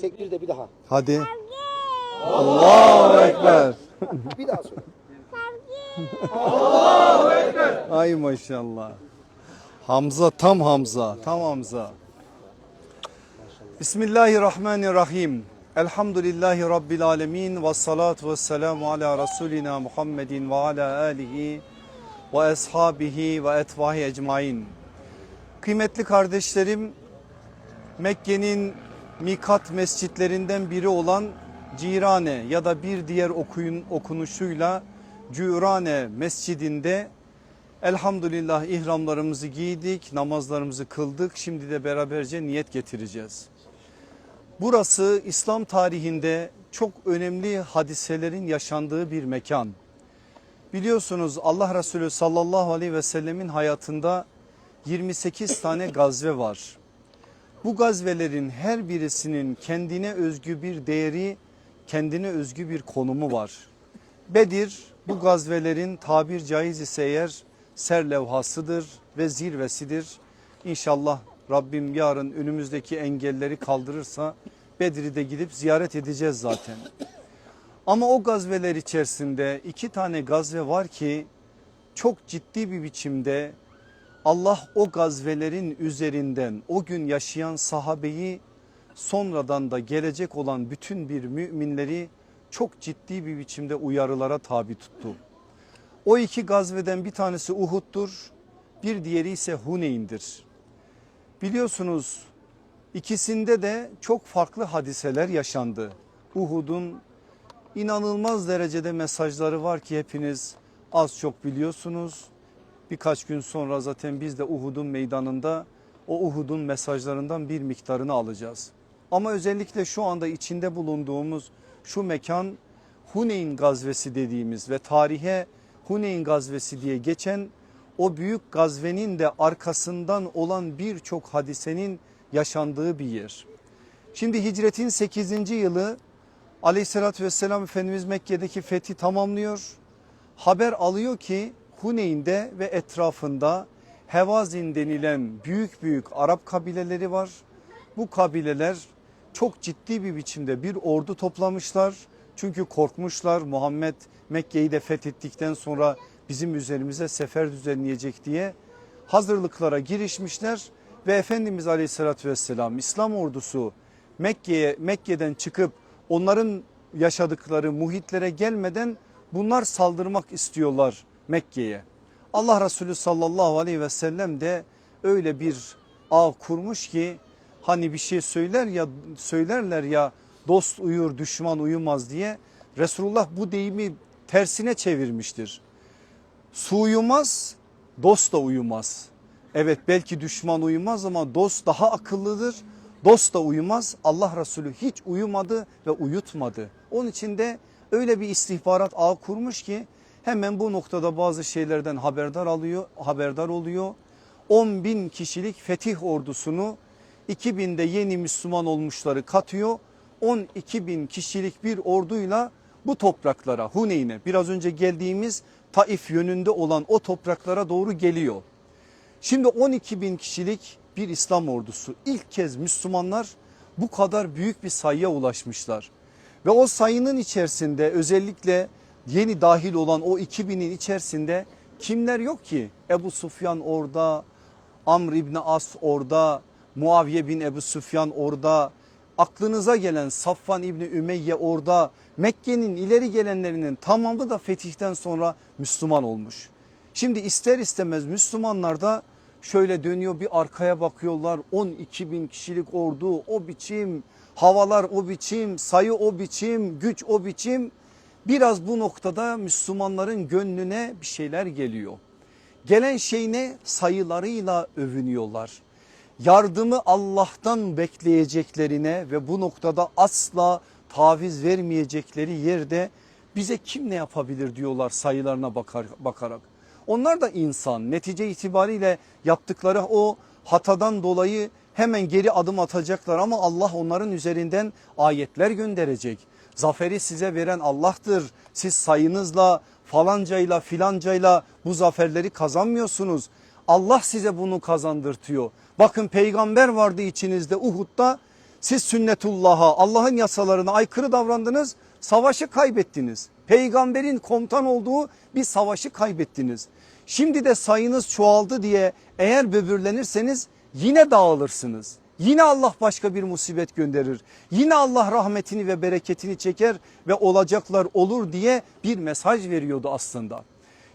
Tek bir de bir daha. Hadi. Allahu Ekber. Bir daha söyle. Ay maşallah. Hamza tam Hamza. Tam Hamza. Bismillahirrahmanirrahim. Elhamdülillahi Rabbil alemin. Ve salatu ve selamu ala Resulina Muhammedin ve ala alihi ve ashabihi ve etvahi ecmain. Kıymetli kardeşlerim, Mekke'nin mikat mescitlerinden biri olan Cirane ya da bir diğer okuyun, okunuşuyla Cürane mescidinde elhamdülillah ihramlarımızı giydik, namazlarımızı kıldık. Şimdi de beraberce niyet getireceğiz. Burası İslam tarihinde çok önemli hadiselerin yaşandığı bir mekan. Biliyorsunuz Allah Resulü sallallahu aleyhi ve sellemin hayatında 28 tane gazve var. Bu gazvelerin her birisinin kendine özgü bir değeri, kendine özgü bir konumu var. Bedir bu gazvelerin tabir caiz ise eğer serlevhasıdır ve zirvesidir. İnşallah Rabbim yarın önümüzdeki engelleri kaldırırsa Bedir'i de gidip ziyaret edeceğiz zaten. Ama o gazveler içerisinde iki tane gazve var ki çok ciddi bir biçimde Allah o gazvelerin üzerinden o gün yaşayan sahabeyi sonradan da gelecek olan bütün bir müminleri çok ciddi bir biçimde uyarılara tabi tuttu. O iki gazveden bir tanesi Uhud'dur bir diğeri ise Huneyn'dir. Biliyorsunuz ikisinde de çok farklı hadiseler yaşandı. Uhud'un inanılmaz derecede mesajları var ki hepiniz az çok biliyorsunuz. Birkaç gün sonra zaten biz de Uhud'un meydanında o Uhud'un mesajlarından bir miktarını alacağız. Ama özellikle şu anda içinde bulunduğumuz şu mekan Huneyn gazvesi dediğimiz ve tarihe Huneyn gazvesi diye geçen o büyük gazvenin de arkasından olan birçok hadisenin yaşandığı bir yer. Şimdi hicretin 8. yılı aleyhissalatü vesselam Efendimiz Mekke'deki fethi tamamlıyor. Haber alıyor ki Huneyn'de ve etrafında Hevazin denilen büyük büyük Arap kabileleri var. Bu kabileler çok ciddi bir biçimde bir ordu toplamışlar. Çünkü korkmuşlar Muhammed Mekke'yi de fethettikten sonra bizim üzerimize sefer düzenleyecek diye hazırlıklara girişmişler. Ve Efendimiz Aleyhisselatü Vesselam İslam ordusu Mekke'ye Mekke'den çıkıp onların yaşadıkları muhitlere gelmeden bunlar saldırmak istiyorlar Mekke'ye. Allah Resulü sallallahu aleyhi ve sellem de öyle bir ağ kurmuş ki hani bir şey söyler ya söylerler ya dost uyur düşman uyumaz diye Resulullah bu deyimi tersine çevirmiştir. Su uyumaz dost da uyumaz. Evet belki düşman uyumaz ama dost daha akıllıdır. Dost da uyumaz. Allah Resulü hiç uyumadı ve uyutmadı. Onun için de öyle bir istihbarat ağı kurmuş ki hemen bu noktada bazı şeylerden haberdar alıyor, haberdar oluyor. 10 bin kişilik fetih ordusunu 2000'de yeni Müslüman olmuşları katıyor. 12 bin kişilik bir orduyla bu topraklara Huneyn'e biraz önce geldiğimiz Taif yönünde olan o topraklara doğru geliyor. Şimdi 12 bin kişilik bir İslam ordusu ilk kez Müslümanlar bu kadar büyük bir sayıya ulaşmışlar. Ve o sayının içerisinde özellikle yeni dahil olan o 2000'in içerisinde kimler yok ki? Ebu Sufyan orada, Amr İbni As orada, Muaviye bin Ebu Sufyan orada, aklınıza gelen Safvan İbni Ümeyye orada, Mekke'nin ileri gelenlerinin tamamı da fetihten sonra Müslüman olmuş. Şimdi ister istemez Müslümanlar da şöyle dönüyor bir arkaya bakıyorlar 12 bin kişilik ordu o biçim, havalar o biçim, sayı o biçim, güç o biçim. Biraz bu noktada Müslümanların gönlüne bir şeyler geliyor. Gelen şey ne? Sayılarıyla övünüyorlar. Yardımı Allah'tan bekleyeceklerine ve bu noktada asla taviz vermeyecekleri yerde bize kim ne yapabilir diyorlar sayılarına bakar, bakarak. Onlar da insan netice itibariyle yaptıkları o hatadan dolayı hemen geri adım atacaklar ama Allah onların üzerinden ayetler gönderecek. Zaferi size veren Allah'tır. Siz sayınızla falancayla filancayla bu zaferleri kazanmıyorsunuz. Allah size bunu kazandırtıyor. Bakın peygamber vardı içinizde Uhud'da Siz sünnetullah'a Allah'ın yasalarına aykırı davrandınız savaşı kaybettiniz. Peygamberin komutan olduğu bir savaşı kaybettiniz. Şimdi de sayınız çoğaldı diye eğer böbürlenirseniz yine dağılırsınız. Yine Allah başka bir musibet gönderir. Yine Allah rahmetini ve bereketini çeker ve olacaklar olur diye bir mesaj veriyordu aslında.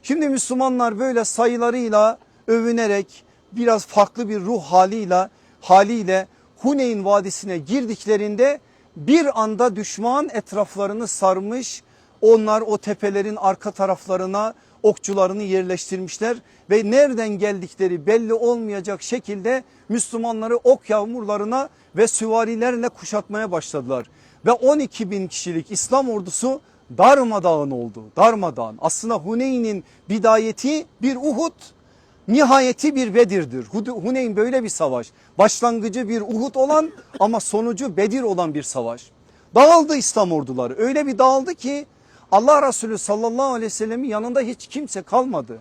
Şimdi Müslümanlar böyle sayılarıyla övünerek biraz farklı bir ruh haliyle haliyle Huneyn Vadisi'ne girdiklerinde bir anda düşman etraflarını sarmış. Onlar o tepelerin arka taraflarına okçularını yerleştirmişler ve nereden geldikleri belli olmayacak şekilde Müslümanları ok yağmurlarına ve süvarilerle kuşatmaya başladılar. Ve 12 bin kişilik İslam ordusu darmadağın oldu darmadağın. Aslında Huneyn'in bidayeti bir Uhud nihayeti bir Bedir'dir. Huneyn böyle bir savaş. Başlangıcı bir Uhud olan ama sonucu Bedir olan bir savaş. Dağıldı İslam orduları öyle bir dağıldı ki Allah Resulü sallallahu aleyhi ve sellemin yanında hiç kimse kalmadı.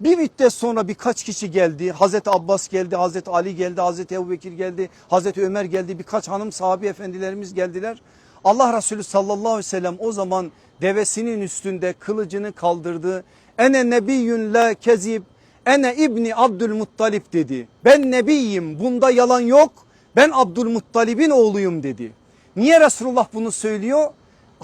Bir müddet sonra birkaç kişi geldi. Hazreti Abbas geldi, Hazreti Ali geldi, Hazreti Ebubekir geldi, Hazreti Ömer geldi. Birkaç hanım sahabi efendilerimiz geldiler. Allah Resulü sallallahu aleyhi ve sellem o zaman devesinin üstünde kılıcını kaldırdı. Ene nebiyyün la kezib ene İbni Abdülmuttalip dedi. Ben nebiyim bunda yalan yok. Ben Abdülmuttalib'in oğluyum dedi. Niye Resulullah bunu söylüyor?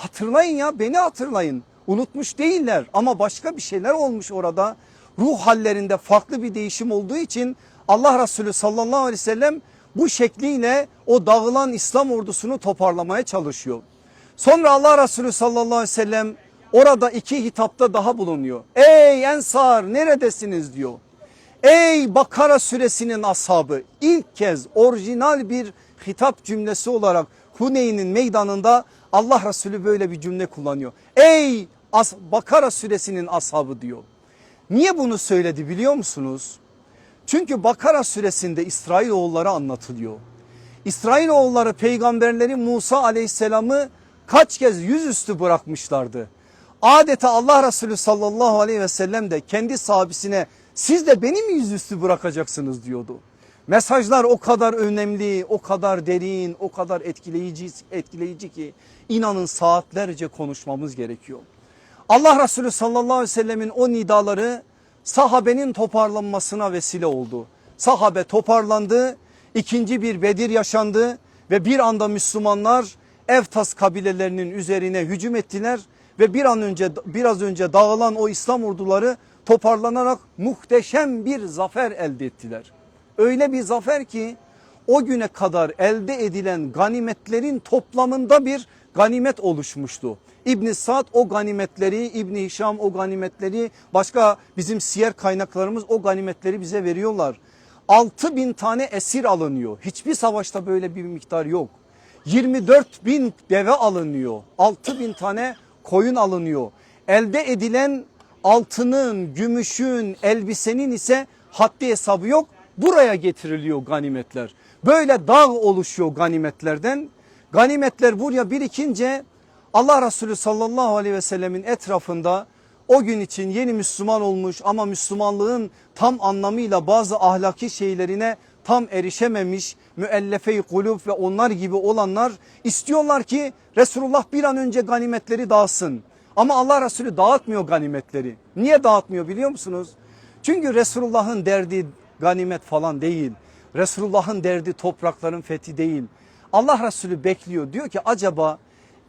Hatırlayın ya beni hatırlayın. Unutmuş değiller ama başka bir şeyler olmuş orada. Ruh hallerinde farklı bir değişim olduğu için Allah Resulü sallallahu aleyhi ve sellem bu şekliyle o dağılan İslam ordusunu toparlamaya çalışıyor. Sonra Allah Resulü sallallahu aleyhi ve sellem orada iki hitapta daha bulunuyor. Ey ensar neredesiniz diyor. Ey Bakara suresinin ashabı ilk kez orijinal bir hitap cümlesi olarak Huneyn'in meydanında Allah Resulü böyle bir cümle kullanıyor. Ey As Bakara suresinin ashabı diyor. Niye bunu söyledi biliyor musunuz? Çünkü Bakara suresinde İsrailoğulları anlatılıyor. İsrailoğulları peygamberleri Musa aleyhisselamı kaç kez yüzüstü bırakmışlardı. Adeta Allah Resulü sallallahu aleyhi ve sellem de kendi sahabesine siz de beni mi yüzüstü bırakacaksınız diyordu. Mesajlar o kadar önemli, o kadar derin, o kadar etkileyici, etkileyici ki inanın saatlerce konuşmamız gerekiyor. Allah Resulü sallallahu aleyhi ve sellemin o nidaları sahabenin toparlanmasına vesile oldu. Sahabe toparlandı, ikinci bir Bedir yaşandı ve bir anda Müslümanlar Eftas kabilelerinin üzerine hücum ettiler ve bir an önce biraz önce dağılan o İslam orduları toparlanarak muhteşem bir zafer elde ettiler. Öyle bir zafer ki o güne kadar elde edilen ganimetlerin toplamında bir ganimet oluşmuştu. İbn Sad o ganimetleri, İbn Hişam o ganimetleri, başka bizim siyer kaynaklarımız o ganimetleri bize veriyorlar. 6 bin tane esir alınıyor. Hiçbir savaşta böyle bir miktar yok. 24 bin deve alınıyor. 6 bin tane koyun alınıyor. Elde edilen altının, gümüşün, elbisenin ise haddi hesabı yok. Buraya getiriliyor ganimetler. Böyle dağ oluşuyor ganimetlerden. Ganimetler buraya birikince Allah Resulü sallallahu aleyhi ve sellemin etrafında o gün için yeni Müslüman olmuş ama Müslümanlığın tam anlamıyla bazı ahlaki şeylerine tam erişememiş müellefe-i kulüp ve onlar gibi olanlar istiyorlar ki Resulullah bir an önce ganimetleri dağıtsın. Ama Allah Resulü dağıtmıyor ganimetleri. Niye dağıtmıyor biliyor musunuz? Çünkü Resulullah'ın derdi ganimet falan değil. Resulullah'ın derdi toprakların fethi değil. Allah Resulü bekliyor diyor ki acaba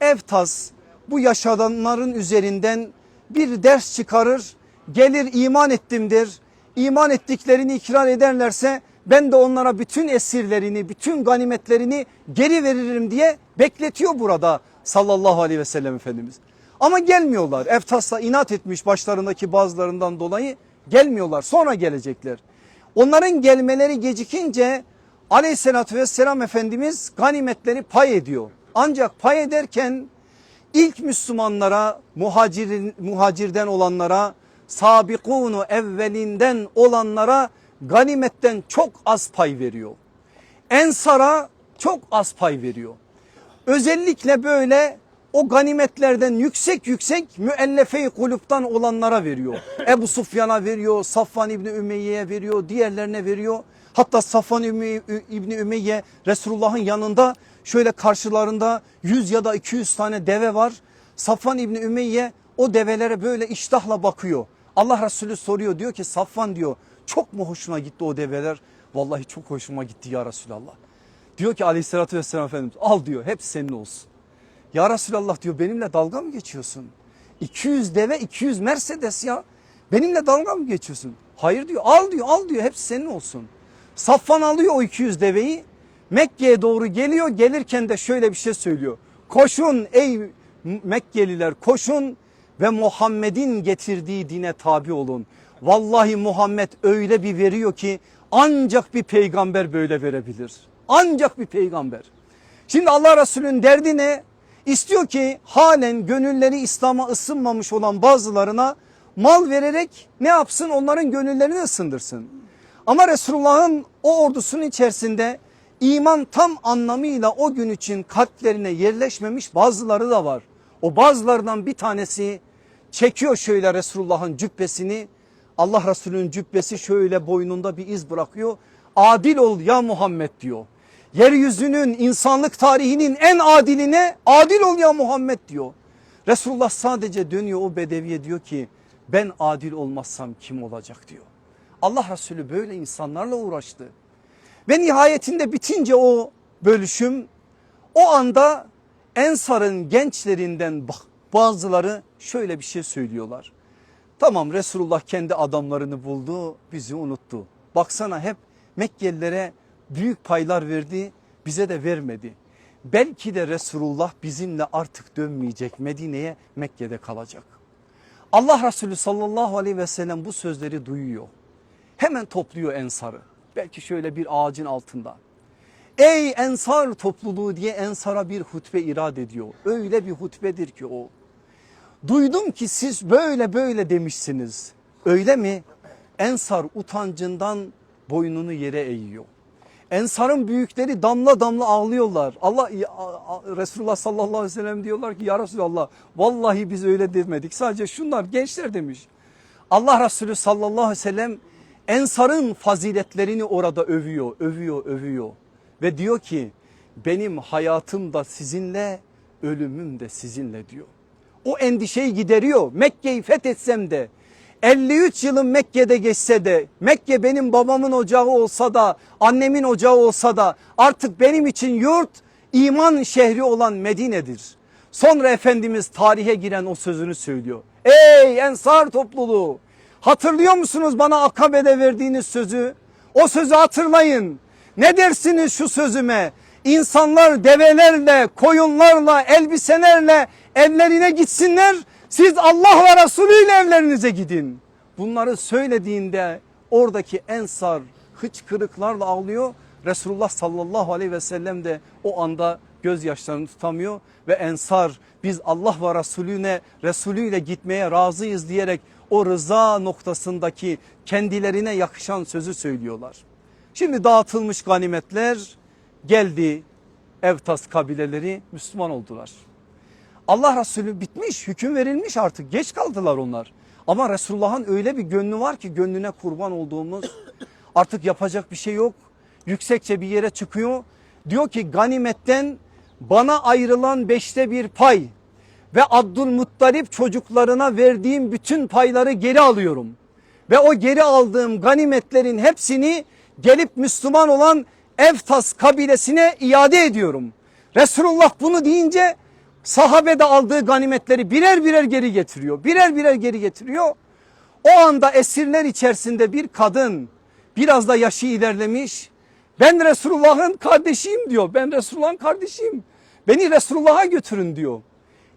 Eftas bu yaşadanların üzerinden bir ders çıkarır gelir iman ettimdir. İman ettiklerini ikrar ederlerse ben de onlara bütün esirlerini bütün ganimetlerini geri veririm diye bekletiyor burada sallallahu aleyhi ve sellem Efendimiz. Ama gelmiyorlar Eftas'la inat etmiş başlarındaki bazılarından dolayı gelmiyorlar sonra gelecekler. Onların gelmeleri gecikince aleyhissalatü vesselam Efendimiz ganimetleri pay ediyor. Ancak pay ederken ilk Müslümanlara muhacirin, muhacirden olanlara sabikunu evvelinden olanlara ganimetten çok az pay veriyor. Ensara çok az pay veriyor. Özellikle böyle o ganimetlerden yüksek yüksek müellefe-i kulüpten olanlara veriyor. Ebu Sufyan'a veriyor, Safvan İbni Ümeyye'ye veriyor, diğerlerine veriyor. Hatta Safvan İbni Ümeyye Resulullah'ın yanında Şöyle karşılarında 100 ya da 200 tane deve var. Safvan İbni Ümeyye o develere böyle iştahla bakıyor. Allah Resulü soruyor diyor ki Safvan diyor çok mu hoşuna gitti o develer? Vallahi çok hoşuma gitti ya Resulallah. Diyor ki aleyhissalatü vesselam Efendimiz al diyor hepsi senin olsun. Ya Resulallah diyor benimle dalga mı geçiyorsun? 200 deve 200 Mercedes ya benimle dalga mı geçiyorsun? Hayır diyor al diyor al diyor hepsi senin olsun. Safvan alıyor o 200 deveyi Mekke'ye doğru geliyor gelirken de şöyle bir şey söylüyor. Koşun ey Mekkeliler koşun ve Muhammed'in getirdiği dine tabi olun. Vallahi Muhammed öyle bir veriyor ki ancak bir peygamber böyle verebilir. Ancak bir peygamber. Şimdi Allah Resulü'nün derdi ne? İstiyor ki halen gönülleri İslam'a ısınmamış olan bazılarına mal vererek ne yapsın onların gönüllerini ısındırsın. Ama Resulullah'ın o ordusunun içerisinde iman tam anlamıyla o gün için kalplerine yerleşmemiş bazıları da var. O bazılardan bir tanesi çekiyor şöyle Resulullah'ın cübbesini. Allah Resulü'nün cübbesi şöyle boynunda bir iz bırakıyor. Adil ol ya Muhammed diyor. Yeryüzünün insanlık tarihinin en adiline adil ol ya Muhammed diyor. Resulullah sadece dönüyor o bedeviye diyor ki ben adil olmazsam kim olacak diyor. Allah Resulü böyle insanlarla uğraştı. Ve nihayetinde bitince o bölüşüm o anda Ensar'ın gençlerinden bazıları şöyle bir şey söylüyorlar. Tamam Resulullah kendi adamlarını buldu bizi unuttu. Baksana hep Mekkelilere büyük paylar verdi bize de vermedi. Belki de Resulullah bizimle artık dönmeyecek Medine'ye Mekke'de kalacak. Allah Resulü sallallahu aleyhi ve sellem bu sözleri duyuyor. Hemen topluyor ensarı. Belki şöyle bir ağacın altında. Ey ensar topluluğu diye ensara bir hutbe irad ediyor. Öyle bir hutbedir ki o. Duydum ki siz böyle böyle demişsiniz. Öyle mi? Ensar utancından boynunu yere eğiyor. Ensarın büyükleri damla damla ağlıyorlar. Allah Resulullah sallallahu aleyhi ve sellem diyorlar ki ya Resulallah vallahi biz öyle demedik. Sadece şunlar gençler demiş. Allah Resulü sallallahu aleyhi ve sellem Ensar'ın faziletlerini orada övüyor, övüyor, övüyor. Ve diyor ki benim hayatım da sizinle, ölümüm de sizinle diyor. O endişeyi gideriyor. Mekke'yi fethetsem de 53 yılın Mekke'de geçse de Mekke benim babamın ocağı olsa da annemin ocağı olsa da artık benim için yurt iman şehri olan Medine'dir. Sonra Efendimiz tarihe giren o sözünü söylüyor. Ey ensar topluluğu hatırlıyor musunuz bana Akabe'de verdiğiniz sözü? O sözü hatırlayın. Ne dersiniz şu sözüme? İnsanlar develerle, koyunlarla, elbiselerle evlerine gitsinler. Siz Allah ve Resulü ile evlerinize gidin. Bunları söylediğinde oradaki ensar hıçkırıklarla ağlıyor. Resulullah sallallahu aleyhi ve sellem de o anda gözyaşlarını tutamıyor ve ensar biz Allah ve Resulüne Resulüyle gitmeye razıyız diyerek o rıza noktasındaki kendilerine yakışan sözü söylüyorlar. Şimdi dağıtılmış ganimetler geldi Evtas kabileleri Müslüman oldular. Allah Resulü bitmiş hüküm verilmiş artık geç kaldılar onlar. Ama Resulullah'ın öyle bir gönlü var ki gönlüne kurban olduğumuz artık yapacak bir şey yok. Yüksekçe bir yere çıkıyor. Diyor ki ganimetten bana ayrılan beşte bir pay ve Abdülmuttalip çocuklarına verdiğim bütün payları geri alıyorum. Ve o geri aldığım ganimetlerin hepsini gelip Müslüman olan Eftas kabilesine iade ediyorum. Resulullah bunu deyince sahabe de aldığı ganimetleri birer birer geri getiriyor. Birer birer geri getiriyor. O anda esirler içerisinde bir kadın biraz da yaşı ilerlemiş. Ben Resulullah'ın kardeşiyim diyor. Ben Resulullah'ın kardeşiyim. Beni Resulullah'a götürün diyor.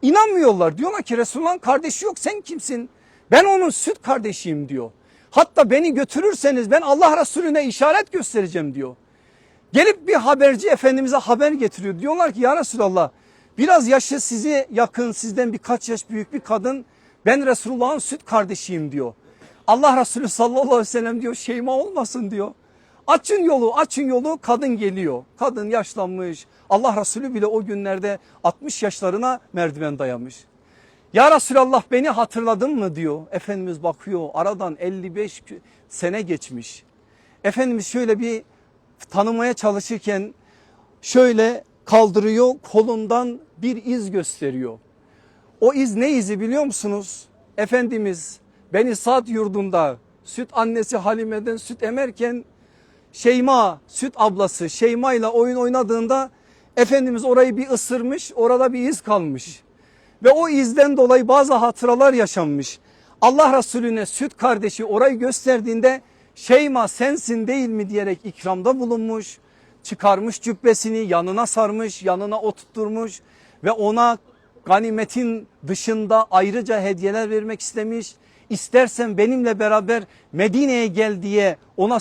İnanmıyorlar diyorlar ki Resulullah'ın kardeşi yok sen kimsin? Ben onun süt kardeşiyim diyor. Hatta beni götürürseniz ben Allah Resulüne işaret göstereceğim diyor. Gelip bir haberci efendimize haber getiriyor. Diyorlar ki ya Resulallah biraz yaşı size yakın sizden birkaç yaş büyük bir kadın ben Resulullah'ın süt kardeşiyim diyor. Allah Resulü sallallahu aleyhi ve sellem diyor şeyma olmasın diyor. Açın yolu açın yolu kadın geliyor. Kadın yaşlanmış Allah Resulü bile o günlerde 60 yaşlarına merdiven dayamış. Ya Resulallah beni hatırladın mı diyor. Efendimiz bakıyor aradan 55 sene geçmiş. Efendimiz şöyle bir tanımaya çalışırken şöyle kaldırıyor kolundan bir iz gösteriyor. O iz ne izi biliyor musunuz? Efendimiz Beni Sad yurdunda süt annesi Halime'den süt emerken Şeyma süt ablası Şeyma ile oyun oynadığında Efendimiz orayı bir ısırmış orada bir iz kalmış. Ve o izden dolayı bazı hatıralar yaşanmış. Allah Resulüne süt kardeşi orayı gösterdiğinde Şeyma sensin değil mi diyerek ikramda bulunmuş. Çıkarmış cübbesini yanına sarmış yanına oturtturmuş ve ona ganimetin dışında ayrıca hediyeler vermek istemiş. İstersen benimle beraber Medine'ye gel diye ona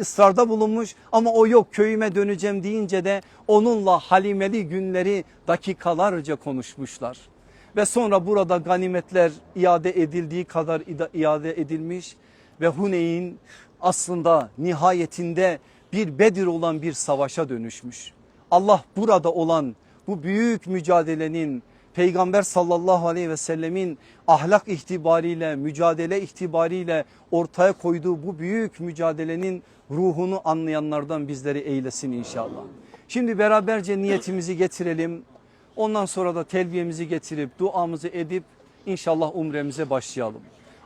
ısrarda bulunmuş ama o yok köyüme döneceğim deyince de onunla halimeli günleri dakikalarca konuşmuşlar. Ve sonra burada ganimetler iade edildiği kadar iade edilmiş ve Huneyn aslında nihayetinde bir Bedir olan bir savaşa dönüşmüş. Allah burada olan bu büyük mücadelenin Peygamber sallallahu aleyhi ve sellemin ahlak itibariyle mücadele itibariyle ortaya koyduğu bu büyük mücadelenin ruhunu anlayanlardan bizleri eylesin inşallah. Şimdi beraberce niyetimizi getirelim. Ondan sonra da telbiyemizi getirip duamızı edip inşallah umremize başlayalım.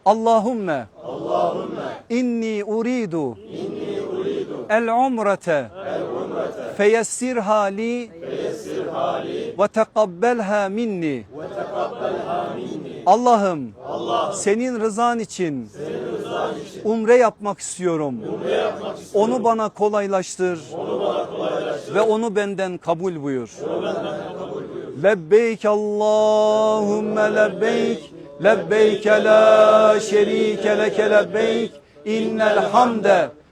Allahümme, Allahümme inni uridu, inni feyessirha li, ve tekabbelha minni. Allah'ım senin rızan için umre yapmak istiyorum. Onu bana kolaylaştır. Ve onu benden kabul buyur. Lebbeyk Allahümme lebbeyk. Lebbeyk la şerike leke lebbeyk. İnnel hamde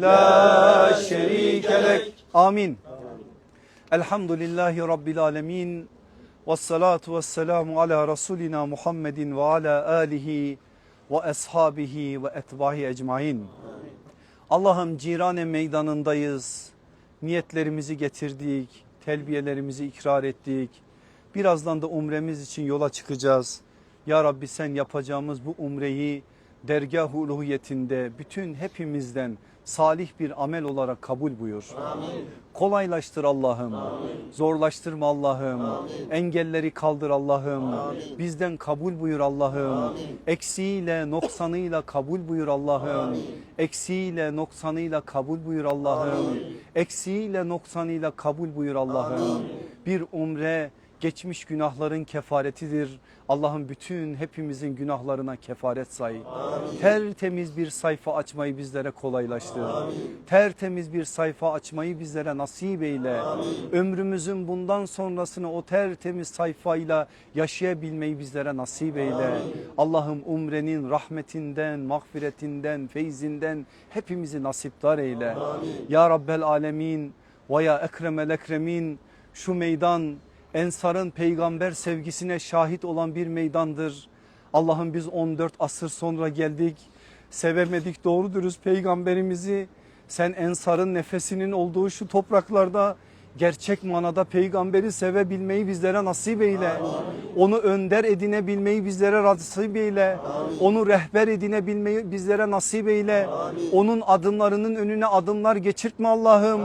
la şerike lek. Amin. Elhamdülillahi Rabbil alemin. Vessalatu vesselamu ala Resulina Muhammedin ve ala alihi ve ashabihi ve etbahi ecmain. Allah'ım cirane meydanındayız. Niyetlerimizi getirdik, telbiyelerimizi ikrar ettik. Birazdan da umremiz için yola çıkacağız. Ya Rabbi sen yapacağımız bu umreyi dergah uluhiyetinde bütün hepimizden salih bir amel olarak kabul buyur. Amin. Kolaylaştır Allah'ım. Zorlaştırma Allah'ım. Engelleri kaldır Allah'ım. Bizden kabul buyur Allah'ım. Eksiğiyle noksanıyla kabul buyur Allah'ım. Eksiğiyle noksanıyla kabul buyur Allah'ım. Eksiğiyle noksanıyla kabul buyur Allah'ım. Bir umre geçmiş günahların kefaretidir. Allah'ın bütün hepimizin günahlarına kefaret say. Amin. Tertemiz bir sayfa açmayı bizlere kolaylaştır. Amin. Tertemiz bir sayfa açmayı bizlere nasip eyle. Amin. Ömrümüzün bundan sonrasını o tertemiz sayfayla yaşayabilmeyi bizlere nasip eyle. Allah'ım umrenin rahmetinden, mağfiretinden, feyzinden hepimizi nasipdar eyle. Amin. Ya Rabbel Alemin ve ya Ekremel Ekremin şu meydan Ensar'ın peygamber sevgisine şahit olan bir meydandır. Allah'ım biz 14 asır sonra geldik. Sevemedik doğru dürüst peygamberimizi. Sen Ensar'ın nefesinin olduğu şu topraklarda gerçek manada peygamberi sevebilmeyi bizlere nasip eyle. Amin. Onu önder edinebilmeyi bizlere nasip eyle. Amin. Onu rehber edinebilmeyi bizlere nasip eyle. Amin. Onun adımlarının önüne adımlar geçirtme Allah'ım.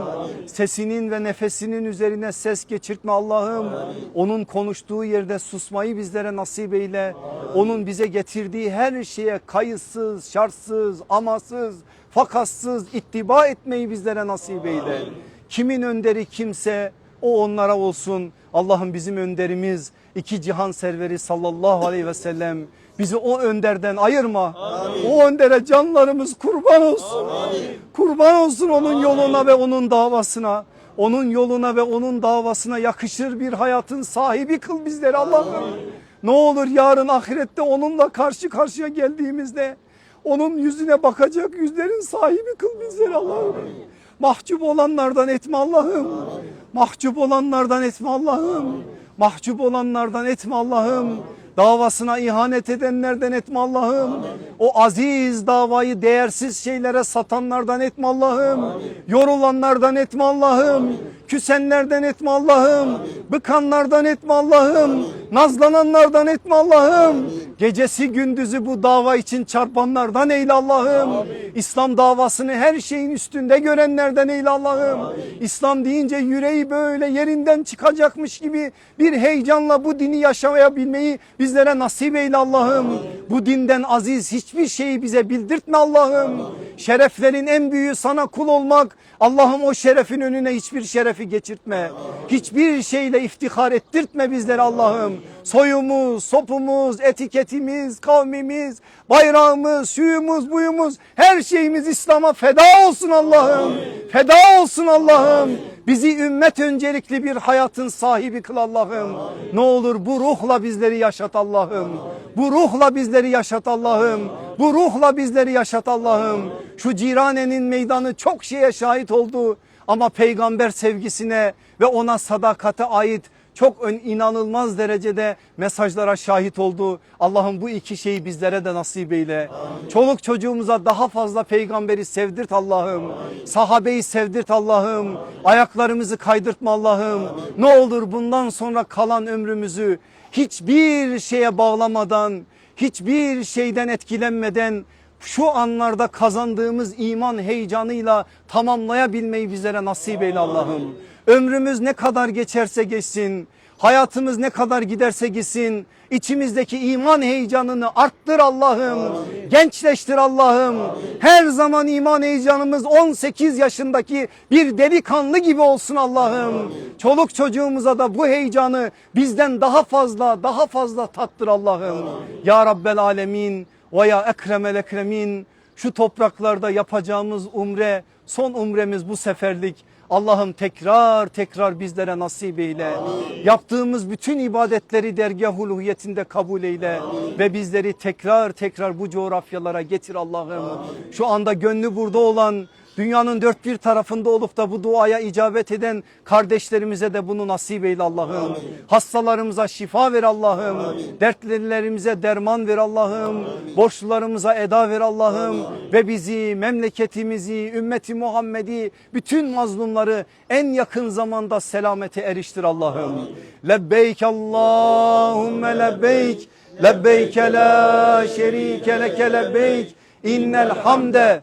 Sesinin ve nefesinin üzerine ses geçirtme Allah'ım. Onun konuştuğu yerde susmayı bizlere nasip eyle. Amin. Onun bize getirdiği her şeye kayıtsız, şartsız, amasız, fakatsız ittiba etmeyi bizlere nasip eyle. Kimin önderi kimse o onlara olsun. Allah'ım bizim önderimiz iki cihan serveri sallallahu aleyhi ve sellem bizi o önderden ayırma. Amin. O öndere canlarımız kurban olsun. Amin. Kurban olsun onun Amin. yoluna ve onun davasına. Onun yoluna ve onun davasına yakışır bir hayatın sahibi kıl bizleri Allah'ım. Ne olur yarın ahirette onunla karşı karşıya geldiğimizde onun yüzüne bakacak yüzlerin sahibi kıl bizleri Allah'ım. Mahcup olanlardan etme Allah'ım. Mahcup olanlardan etme Allah'ım. Mahcup olanlardan etme Allah'ım. Davasına ihanet edenlerden etme Allah'ım. O aziz davayı değersiz şeylere satanlardan etme Allah'ım. Yorulanlardan etme Allah'ım. Küsenlerden etme Allah'ım. Bıkanlardan etme Allah'ım. Nazlananlardan etme Allah'ım. Gecesi gündüzü bu dava için çarpanlardan eyle Allah'ım. İslam davasını her şeyin üstünde görenlerden eyle Allah'ım. İslam deyince yüreği böyle yerinden çıkacakmış gibi bir heyecanla bu dini yaşayabilmeyi bizlere nasip eyle Allah'ım. Bu dinden aziz hiçbir şeyi bize bildirtme Allah'ım. Şereflerin en büyüğü sana kul olmak. Allah'ım o şerefin önüne hiçbir şerefi geçirtme. Hiçbir şeyle iftihar ettirtme bizleri Allah'ım. Soyumuz, sopumuz, etiketimiz, kavmimiz, bayrağımız, şuyumuz, buyumuz her şeyimiz İslam'a feda olsun Allah'ım. Feda olsun Allah'ım. Bizi ümmet öncelikli bir hayatın sahibi kıl Allah'ım. Ne olur bu ruhla bizleri yaşat Allah'ım. Bu ruhla bizleri yaşat Allah'ım. Bu ruhla bizleri yaşat Allah'ım. Şu ciranenin meydanı çok şeye şahit oldu. Ama peygamber sevgisine ve ona sadakate ait çok ön, inanılmaz derecede mesajlara şahit oldu. Allah'ım bu iki şeyi bizlere de nasip eyle. Çoluk çocuğumuza daha fazla peygamberi sevdirt Allah'ım. Sahabeyi sevdirt Allah'ım. Ayaklarımızı kaydırtma Allah'ım. Ne olur bundan sonra kalan ömrümüzü hiçbir şeye bağlamadan, hiçbir şeyden etkilenmeden şu anlarda kazandığımız iman heyecanıyla tamamlayabilmeyi bizlere nasip eyle Allah'ım. Ömrümüz ne kadar geçerse geçsin, hayatımız ne kadar giderse gitsin, içimizdeki iman heyecanını arttır Allah'ım, gençleştir Allah'ım. Her zaman iman heyecanımız 18 yaşındaki bir delikanlı gibi olsun Allah'ım. Çoluk çocuğumuza da bu heyecanı bizden daha fazla, daha fazla tattır Allah'ım. Ya Rabbel Alemin ve ya Ekremel Ekremin şu topraklarda yapacağımız umre son umremiz bu seferlik. Allah'ım tekrar tekrar bizlere nasip eyle. Yaptığımız bütün ibadetleri dergah uluhiyetinde kabul eyle. Ve bizleri tekrar tekrar bu coğrafyalara getir Allah'ım. Şu anda gönlü burada olan Dünyanın dört bir tarafında olup da bu duaya icabet eden kardeşlerimize de bunu nasip eyle Allah'ım. Hastalarımıza şifa ver Allah'ım. Dertlilerimize derman ver Allah'ım. Borçlularımıza eda ver Allah'ım. Ve bizi, memleketimizi, ümmeti Muhammed'i, bütün mazlumları en yakın zamanda selamete eriştir Allah'ım. Lebbeyk Allahümme lebbeyk. Lebbeyk la şerike leke lebbeyk. İnnel hamde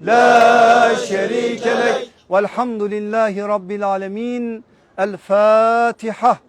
لا شريك لك. والحمد لله رب العالمين. الفاتحة.